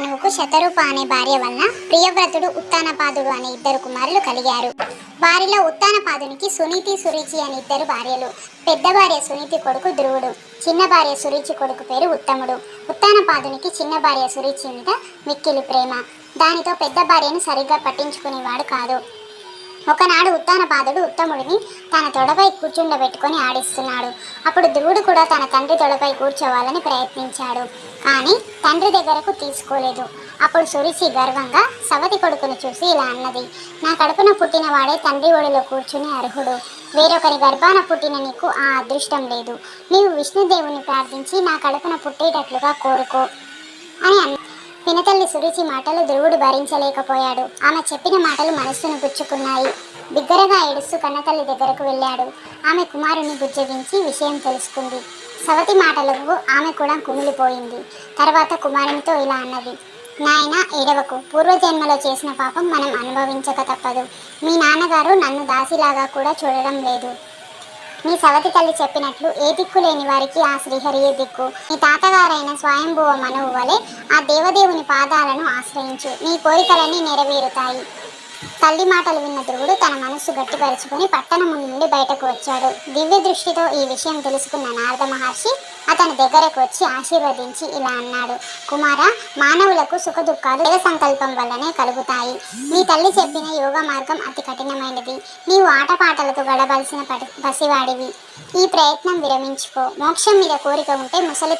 మనువుకు శతరూప అనే భార్య వలన ప్రియవ్రతుడు ఉత్తానపాదుడు అనే ఇద్దరు కుమారులు కలిగారు. వారిలో ఉత్తానపాదునికి సునీతి సురుచి అనే ఇద్దరు భార్యలు. పెద్ద భార్య సునీతి కొడుకు ధ్రువుడు. చిన్న భార్య సురుచి కొడుకు పేరు ఉత్తముడు. ఉత్తానపాదునికి చిన్న భార్య సురుచి మీద మిక్కిలి ప్రేమ. దానితో పెద్ద భార్యను సరిగ్గా పట్టించుకునేవాడు కాదు. ఒకనాడు ఉత్తానపాదుడు ఉత్తముడిని తన తొడపై కూర్చుండబెట్టుకొని ఆడిస్తున్నాడు. అప్పుడు ధ్రువుడు కూడా తన తండ్రి తొడపై కూర్చోవాలని ప్రయత్నించాడు. కానీ తండ్రి దగ్గరకు తీసుకోలేదు. అప్పుడు సురిసి గర్వంగా సవతి కొడుకును చూసి ఇలా అన్నది నా కడుపున పుట్టిన వాడే తండ్రి ఒడిలో కూర్చుని అర్హుడు. వేరొకరి గర్భాన పుట్టిన నీకు ఆ అదృష్టం లేదు. నీవు విష్ణుదేవుని ప్రార్థించి నా కడుపున పుట్టేటట్లుగా కోరుకో అని అన్న పినతల్లి సురుచి మాటలు ధ్రువుడు భరించలేకపోయాడు. ఆమె చెప్పిన మాటలు మనస్సును గుచ్చుకున్నాయి బిగ్గరగా ఏడుస్తూ కన్నతల్లి దగ్గరకు వెళ్ళాడు. ఆమె కుమారుని బుజ్జగించి విషయం తెలుసుకుంది. సవతి మాటలకు ఆమె కూడా కుమిలిపోయింది. తర్వాత కుమారునితో ఇలా అన్నది. నాయన ఏడవకు. పూర్వజన్మలో చేసిన పాపం మనం అనుభవించక తప్పదు. మీ నాన్నగారు నన్ను దాసిలాగా కూడా చూడడం లేదు. మీ సవతి తల్లి చెప్పినట్లు ఏ దిక్కు లేని వారికి ఆ శ్రీహరియే దిక్కు? నీ తాతగారైన స్వయంభువ మనువు వలె ఆ దేవదేవుని పాదాలను ఆశ్రయించు. నీ కోరికలన్నీ నెరవేరుతాయి. తల్లి మాటలు విన్న ధ్రువుడు తన మనస్సు గట్టిపరుచుకుని పట్టణం నుండి బయటకు వచ్చాడు. దివ్య దృష్టితో ఈ విషయం తెలుసుకున్న నారద మహర్షి అతని దగ్గరకు వచ్చి ఆశీర్వదించి ఇలా అన్నాడు. కుమార మానవులకు సుఖ దుఃఖాలు దేవ సంకల్పం వల్లనే కలుగుతాయి. నీ తల్లి చెప్పిన యోగ మార్గం అతి కఠినమైనది. నీవు ఆటపాటలతో గడవలసిన పటి- పసివాడివి. ఈ ప్రయత్నం విరమించుకో. మోక్షం మీద కోరిక ఉంటే ముసలి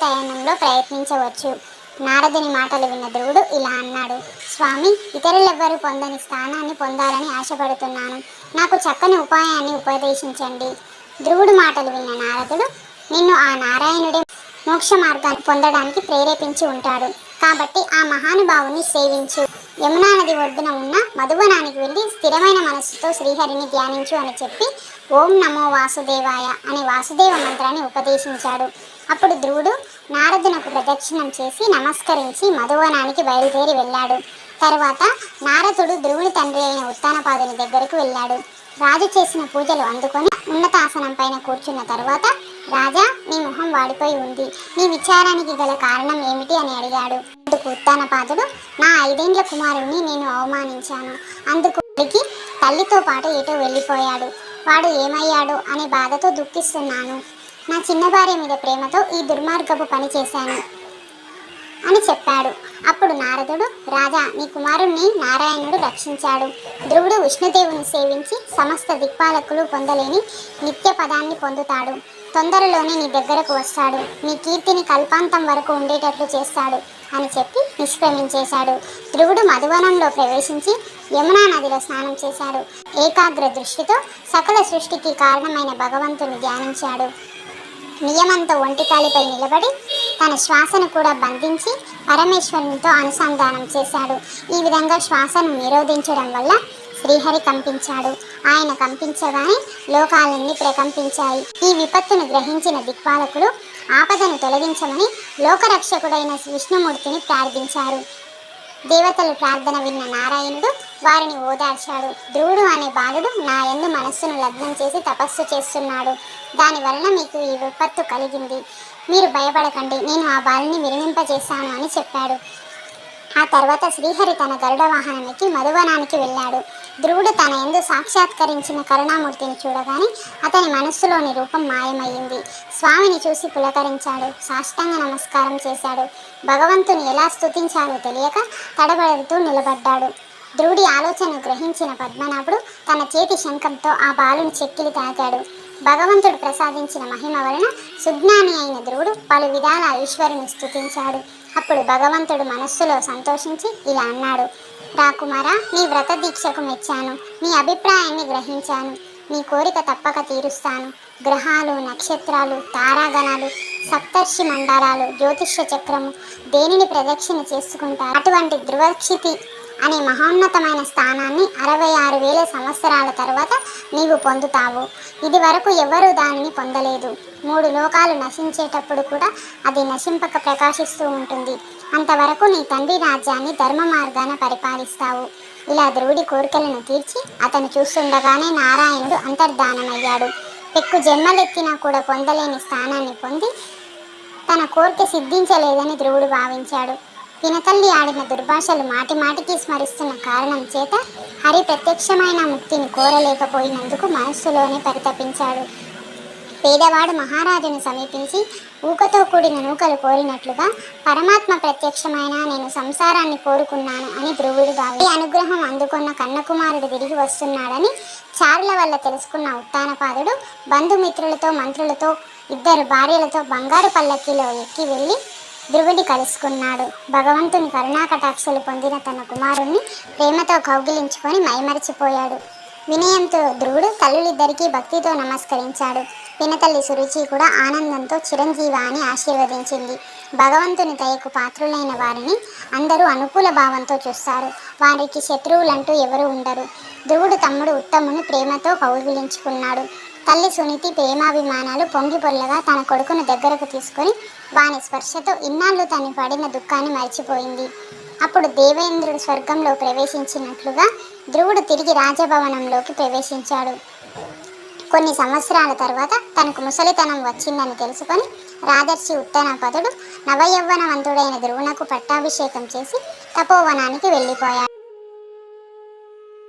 ప్రయత్నించవచ్చు. నారదుని మాటలు విన్న ధ్రువుడు ఇలా అన్నాడు స్వామి ఇతరులెవ్వరూ పొందని స్థానాన్ని పొందాలని ఆశపడుతున్నాను. నాకు చక్కని ఉపాయాన్ని ఉపదేశించండి. ధ్రువుడు మాటలు విన్న నారదుడు నిన్ను ఆ నారాయణుడే మోక్ష మార్గాన్ని పొందడానికి ప్రేరేపించి ఉంటాడు. కాబట్టి ఆ మహానుభావుని సేవించు. యమునా నది ఒడ్డున ఉన్న మధువనానికి వెళ్ళి స్థిరమైన మనస్సుతో శ్రీహరిని ధ్యానించు అని చెప్పి ఓం నమో వాసుదేవాయ అనే వాసుదేవ మంత్రాన్ని ఉపదేశించాడు. అప్పుడు ధ్రువుడు నారదునకు ప్రదక్షిణం చేసి నమస్కరించి మధువనానికి బయలుదేరి వెళ్ళాడు. తర్వాత నారదుడు ధ్రువుని తండ్రి అయిన ఉత్తానపాదుని దగ్గరకు వెళ్ళాడు. రాజు చేసిన పూజలు అందుకొని ఉన్నతాసనం పైన కూర్చున్న తర్వాత రాజా నీ మొహం వాడిపోయి ఉంది. నీ విచారానికి గల కారణం ఏమిటి? అని అడిగాడు. అందుకు ఉత్తానపాదుడు నా ఐదేండ్ల కుమారుణ్ణి నేను అవమానించాను. అందుకు తల్లితో పాటు ఎటో వెళ్ళిపోయాడు. వాడు ఏమయ్యాడు అనే బాధతో దుఃఖిస్తున్నాను. నా చిన్న భార్య మీద ప్రేమతో ఈ దుర్మార్గపు పని చేశాను అని చెప్పాడు. అప్పుడు నారదుడు రాజా నీ కుమారుణ్ణి నారాయణుడు రక్షించాడు. ధ్రువుడు విష్ణుదేవుని సేవించి సమస్త దిక్పాలకులు పొందలేని నిత్య పదాన్ని పొందుతాడు. తొందరలోనే నీ దగ్గరకు వస్తాడు. నీ కీర్తిని కల్పాంతం వరకు ఉండేటట్లు చేస్తాడు. అని చెప్పి నిష్క్రమించేశాడు ధ్రువుడు మధువనంలో ప్రవేశించి యమునా నదిలో స్నానం చేశాడు. ఏకాగ్ర దృష్టితో సకల సృష్టికి కారణమైన భగవంతుని ధ్యానించాడు. నియమంతో ఒంటికాలిపై నిలబడి తన శ్వాసను కూడా బంధించి పరమేశ్వరునితో అనుసంధానం చేశాడు. ఈ విధంగా శ్వాసను నిరోధించడం వల్ల శ్రీహరి కంపించాడు. ఆయన కంపించగానే లోకాలన్నీ ప్రకంపించాయి. ఈ విపత్తును గ్రహించిన దిక్పాలకులు ఆపదను తొలగించమని లోకరక్షకుడైన విష్ణుమూర్తిని ప్రార్థించారు. దేవతలు ప్రార్థన విన్న నారాయణుడు వారిని ఓదార్చాడు. ధ్రువుడు అనే బాలుడు నా ఎందు మనస్సును లగ్నం చేసి తపస్సు చేస్తున్నాడు. దాని వలన మీకు ఈ విపత్తు కలిగింది. మీరు భయపడకండి. నేను ఆ బాలుని విరమింపజేశాను అని చెప్పాడు. ఆ తర్వాత శ్రీహరి తన గరుడ వాహనానికి మధువనానికి వెళ్ళాడు. ధ్రువుడు తన ఎందు సాక్షాత్కరించిన కరుణామూర్తిని చూడగానే అతని మనస్సులోని రూపం మాయమయ్యింది. స్వామిని చూసి పులకరించాడు. సాష్టాంగ నమస్కారం చేశాడు. భగవంతుని ఎలా స్థుతించాలో తెలియక తడబడుతూ నిలబడ్డాడు. ధ్రువుడి ఆలోచన గ్రహించిన పద్మనాభుడు తన చేతి శంఖంతో ఆ బాలుని చెక్కిలి తాకాడు. భగవంతుడు ప్రసాదించిన మహిమ వలన సుజ్ఞాని అయిన ధ్రువుడు పలు విధాల ఈశ్వరుని స్థుతించాడు అప్పుడు భగవంతుడు మనస్సులో సంతోషించి ఇలా అన్నాడు. రాకుమార నీ వ్రత దీక్షకు మెచ్చాను. నీ అభిప్రాయాన్ని గ్రహించాను. నీ కోరిక తప్పక తీరుస్తాను. గ్రహాలు నక్షత్రాలు తారాగణాలు సప్తర్షి మండలాలు జ్యోతిష్య చక్రము దేనిని ప్రదక్షిణ చేసుకుంటారు? అటువంటి ధ్రువక్షితి అనే మహోన్నతమైన స్థానాన్ని అరవై ఆరు వేల సంవత్సరాల తర్వాత నీవు పొందుతావు. ఇది వరకు ఎవరూ దానిని పొందలేదు. మూడు లోకాలు నశించేటప్పుడు కూడా అది నశింపక ప్రకాశిస్తూ ఉంటుంది. అంతవరకు నీ తండ్రి రాజ్యాన్ని ధర్మ మార్గాన పరిపాలిస్తావు. ఇలా ధ్రువుడి కోరికలను తీర్చి అతను చూస్తుండగానే నారాయణుడు అంతర్ధానమయ్యాడు. పెక్కు జన్మలెత్తినా కూడా పొందలేని స్థానాన్ని పొంది తన కోరిక సిద్ధించలేదని ధ్రువుడు భావించాడు. పినతల్లి ఆడిన దుర్భాషలు మాటి మాటికి స్మరిస్తున్న కారణం చేత హరి ప్రత్యక్షమైన ముక్తిని కోరలేకపోయినందుకు మనస్సులోనే పరితపించాడు. పేదవాడు మహారాజును సమీపించి ఊకతో కూడిన నూకలు కోరినట్లుగా పరమాత్మ ప్రత్యక్షమైన నేను సంసారాన్ని కోరుకున్నాను అని ధ్రువుడు భావి. అనుగ్రహం అందుకున్న కన్నకుమారుడు తిరిగి వస్తున్నాడని చారుల వల్ల తెలుసుకున్న ఉత్తానపాదుడు బంధుమిత్రులతో మంత్రులతో ఇద్దరు భార్యలతో బంగారు పల్లకీలో ఎక్కి వెళ్ళి ధ్రువుని కలుసుకున్నాడు. భగవంతుని కరుణాకటాక్షలు పొందిన తన కుమారుణ్ణి ప్రేమతో కౌగిలించుకొని మైమరిచిపోయాడు. వినయంతో ధ్రువుడు తల్లులిద్దరికీ భక్తితో నమస్కరించాడు. పినతల్లి సురుచి కూడా ఆనందంతో చిరంజీవ అని ఆశీర్వదించింది. భగవంతుని దయకు పాత్రులైన వారిని అందరూ అనుకూల భావంతో చూస్తారు. వారికి శత్రువులంటూ ఎవరు ఉండరు. ధ్రువుడు తమ్ముడు ఉత్తముని ప్రేమతో కౌగిలించుకున్నాడు. తల్లి సునీతి ప్రేమాభిమానాలు పొంగి పొల్లగా తన కొడుకును దగ్గరకు తీసుకొని వాని స్పర్శతో ఇన్నాళ్ళు తను పడిన దుఃఖాన్ని మర్చిపోయింది. అప్పుడు దేవేంద్రుడు స్వర్గంలో ప్రవేశించినట్లుగా ధ్రువుడు తిరిగి రాజభవనంలోకి ప్రవేశించాడు. కొన్ని సంవత్సరాల తర్వాత తనకు ముసలితనం వచ్చిందని తెలుసుకొని రాజర్షి ఉత్తనపదుడు నవయవ్వనవంతుడైన ధ్రువునకు పట్టాభిషేకం చేసి తపోవనానికి వెళ్ళిపోయాడు.